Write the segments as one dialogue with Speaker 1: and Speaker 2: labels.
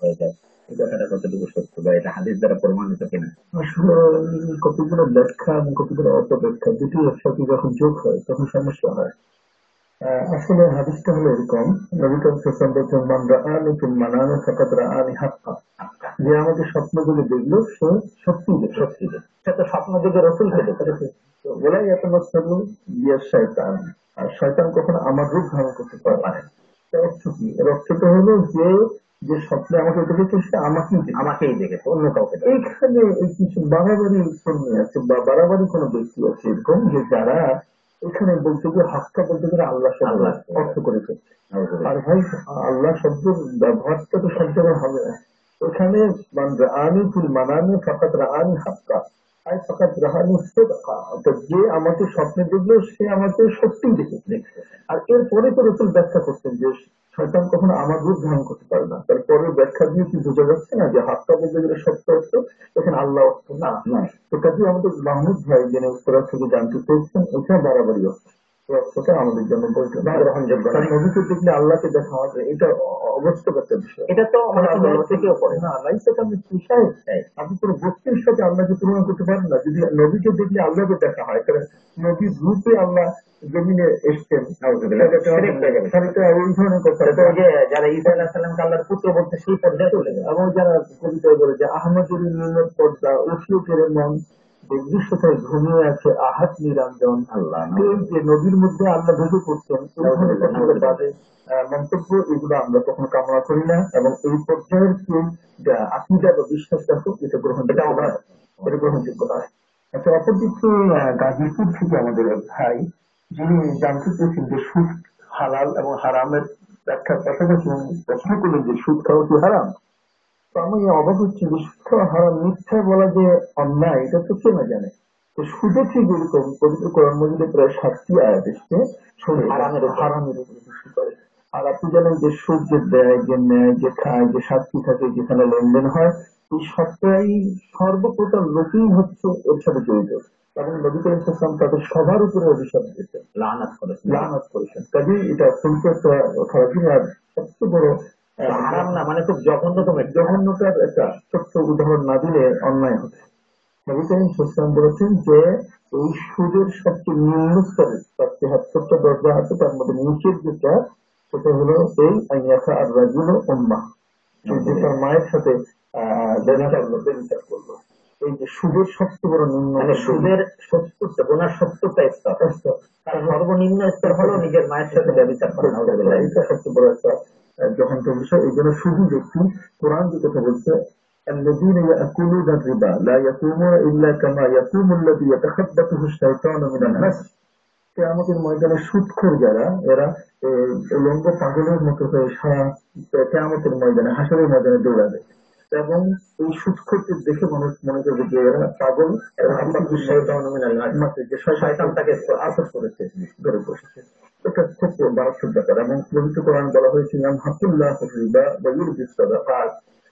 Speaker 1: হয়ে যায় এই কথাটা কতটুকু সত্য বা এটা হাদিস দ্বারা প্রমাণিত কিনা?
Speaker 2: আসলে কতগুলো ব্যাখ্যা এবং কতগুলো অপব্যাখ্যা দুটি একসাথে যখন যোগ হয় তখন সমস্যা হয়। আসলে হাদিসটা হলো এরকম যে আমাকে স্বপ্নগুলো দেখল সে সত্যি
Speaker 1: সত্যি যে। সে স্বপ্ন যুগে রসুলকে দেখেছে
Speaker 2: বলে ইয়াতামাসসালু বিয়াশ শয়তান। আর শয়তান কখনো আমার রূপ ধারণ করতে পারে না। এর অর্থ কি? এর অর্থটা হলো যে যে স্বপ্নে আমাকে দেখেছে আমাকেই
Speaker 1: আমাকেই দেখেছে অন্য কাউকে।
Speaker 2: এইখানে এই কিছু বাড়াবাড়ি কর্মী আছে বা বাড়াবাড়ি কোনো ব্যক্তি আছে এরকম যে যারা এখানে বলতে যে হাক্কা বলতে গেলে আল্লাহ শব্দ। অর্থ করে আর ভাই আল্লাহ শব্দের ব্যবহারটা তো সব জায়গায় হবে না এখানে মান রাআনি ফিল মানামি ফাকাত রাআনি হাক্কা ফাকাত রাআনি সিদকা অর্থাৎ যে আমাকে স্বপ্নে দেখল সে আমাকে সত্যি দেখছে। আর এরপরে তো রসুল ব্যাখ্যা করতেন যে শয়তান কখনো আমার রূপ ধারণ করতে পারে না। তারপরে ব্যাখ্যা দিয়ে কি বোঝা যাচ্ছে না যে হাতটা বলতে গেলে সত্য অর্থ এখানে আল্লাহ অর্থ না।
Speaker 1: নয়।
Speaker 2: তো কাজে আমাদের মাহমুদ ভাই যিনি উত্তরা থেকে জানতে চেয়েছেন এটা বাড়াবাড়ি অর্থ। দেখলে আল্লাহকে দেখা হয় কারণ রূপে আল্লাহ জমিনে এসছেন
Speaker 1: যারা আল্লাহর পুত্র বলছে সেই পর্যায়ে চলে যায়
Speaker 2: এবং যারা কবিতায় বলে যে নির্মল পর্দা কেড়ে মন দেখবি কোথায় ঘুমিয়ে আছে আহাত নিরঞ্জন
Speaker 1: আল্লাহ
Speaker 2: এই যে নদীর মধ্যে আল্লাহ কথাগুলো বাদে আহ, মন্তব্য এগুলো আমরা কখনো কামনা করি না এবং এই পর্যায়ের কেউ যা আকিদা বা বিশ্বাস রাখো এটা গ্রহণ
Speaker 1: এটা আমরা
Speaker 2: এটা গ্রহণযোগ্য নয়। আচ্ছা অপরদিকে গাজীপুর থেকে আমাদের ভাই যিনি জানতে চেয়েছেন যে সুদ হালাল এবং হারামের ব্যাখ্যার পাশাপাশি প্রশ্ন করলেন যে সুদ খাওয়া কি হারাম? আমি অবাক হচ্ছি যে হারাম মিথ্যা বলা যে অন্যায় এটা তো কে না জানে। তো সুদে ঠিক এরকম পবিত্র কোরআন মজিদে প্রায় সাতটি আয়াত এসছে সুদ
Speaker 1: হারামের।
Speaker 2: হারামের করে। আর আপনি জানেন যে সুদ যে দেয় যে নেয় যে খায় যে সাক্ষী থাকে যেখানে লেনদেন হয় এই সবটাই সর্বপ্রকার লোকেই হচ্ছে এর সাথে জড়িত। এবং নবী করিম ইসলাম তাদের সবার উপরে অভিশাপ দিয়েছেন।
Speaker 1: লানাত করেছে
Speaker 2: লানত করেছেন। কাজেই এটা অত্যন্ত একটা খারাপই আর সবচেয়ে বড়
Speaker 1: হারাম না মানে খুব জঘন্যতম একটা
Speaker 2: জঘন্যতার একটা ছোট্ট উদাহরণ না দিলে অন্যায় হবে। নবী করিম ইসলাম বলেছেন যে এই সুদের সবচেয়ে নিম্ন স্তরে তার তেহাত্তরটা দরজা আছে তার মধ্যে নিচের যেটা সেটা হলো এই আইয়াখা আর রাজুল উম্মা যে তার মায়ের সাথে আহ ব্যবচার করল ব্যবচার করল এই যে সুদের সবচেয়ে বড় নিম্ন
Speaker 1: মানে সুদের সত্তরটা গোনার সত্তরটা স্তর। তার সর্বনিম্ন স্তর হলো নিজের মায়ের সাথে ব্যবচার করা।
Speaker 2: এটা সবচেয়ে বড় একটা আহ, জঘন্য বিষয় এই জন্য শুধু দেখছি কোরআন যে কথা বলছে الذين يأكلون الربا لا يقومون إلا كما يقوم الذي يتخبطه الشيطان من المس কেয়ামতের ময়দানে সুৎখোর যারা এরা এ, উলঙ্গ পাগলের মতো হয়ে সারা কেয়ামতের ময়দানে হাসরের ময়দানে দৌড়াবে এবং এই সুৎখোরকে দেখে মানুষ মনে করবে যে এরা পাগল এরা
Speaker 1: তাকব্বাতুশ শাইতানু মিনাল নাস।
Speaker 2: মাসে যে শয়তান তাকে আসর করেছে ধরে বসেছে এটা খুব মারাত্মক ব্যাপার এবং পবিত্র কোরআন বলা হয়েছে নাম হাকুল্লাহ রিবা বা ইউরবিস সাদাকাত।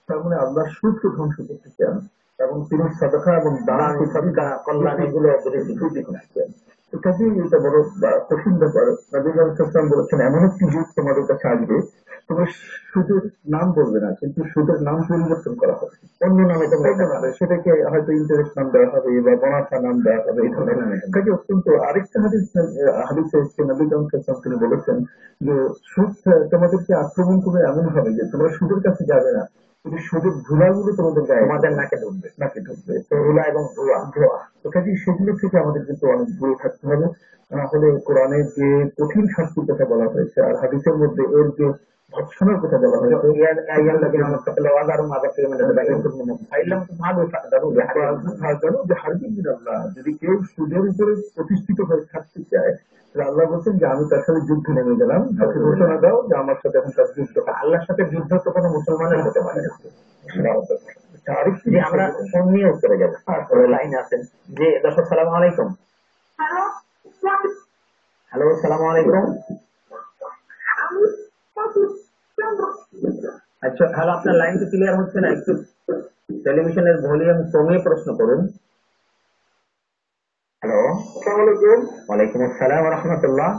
Speaker 2: তার মানে আল্লাহ সুদকে ধ্বংস করতে চান এবং তিনি সাদাকা এবং দান
Speaker 1: সদকা, কল্যাণ এগুলো
Speaker 2: চান এটা বড় বা কঠিন ব্যাপার। বলেছেন এমন একটি যুগ তোমাদের কাছে আসবে তোমরা সুদের নাম বলবে না কিন্তু সুদের নাম পরিবর্তন করা হবে
Speaker 1: অন্য নামে তোমরা
Speaker 2: সেটাকে হয়তো ইন্টারেস্ট নাম দেওয়া হবে বা বনাফা নাম দেওয়া হবে এই ধরনের কাজে অত্যন্ত আরেকটা হাদিস হাদিসে এসছে নবী ইসলাম তিনি বলেছেন যে সুদ তোমাদেরকে আক্রমণ করবে এমন হবে যে তোমরা সুদের কাছে যাবে না। কিন্তু সুদের ধুলাগুলো তোমাদের গায়ে
Speaker 1: তোমাদের নাকে ঢুকবে
Speaker 2: নাকে ঢুকবে তো
Speaker 1: এবং ধোয়া
Speaker 2: ধোয়া তো কাজেই সেগুলো থেকে আমাদের কিন্তু অনেক দূরে থাকতে হবে। হলে কোরআনে যে কঠিন শাস্তির কথা বলা হয়েছে আর হাদিসের মধ্যে এর যে ভৎসনার কথা বলা হয়েছে যদি কেউ সুদের উপরে প্রতিষ্ঠিত হয়ে থাকতে চায় আল্লাহ বলছেন যে আমি তার সাথে যুদ্ধ নেমে গেলাম। তাকে ঘোষণা দাও যে আমার সাথে এখন তার যুদ্ধ।
Speaker 1: আল্লাহর সাথে যুদ্ধ তো কোনো মুসলমানের হতে পারে
Speaker 2: আরেকটি
Speaker 1: আমরা ফোন নিয়ে উত্তরে যাব। তারপরে লাইনে আছেন যে দর্শক সালাম আলাইকুম। হ্যালো সালাম আলাইকুম আচ্ছা হ্যালো আপনার লাইন তো ক্লিয়ার হচ্ছে না একটু। টেলিভিশনের ভলিউম কমিয়ে প্রশ্ন করুন। হ্যালো
Speaker 2: আসসালামু আলাইকুম।
Speaker 1: ওয়ালাইকুম আসসালাম রহমতুল্লাহ।